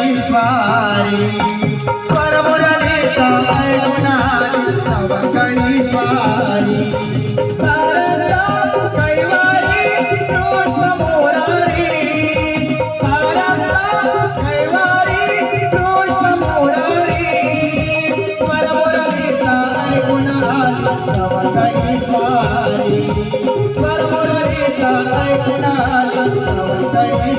पारी परमुरलीचा गुणात अवकळी पारी. तारंगा कैवारी दोष मोरारी तारंगा कैवारी दोष मोरारी परमुरलीचा गुणात अवकळी पारी. परमुरलीचा गुणात अवकळी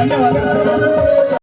ధన్యవాదాలు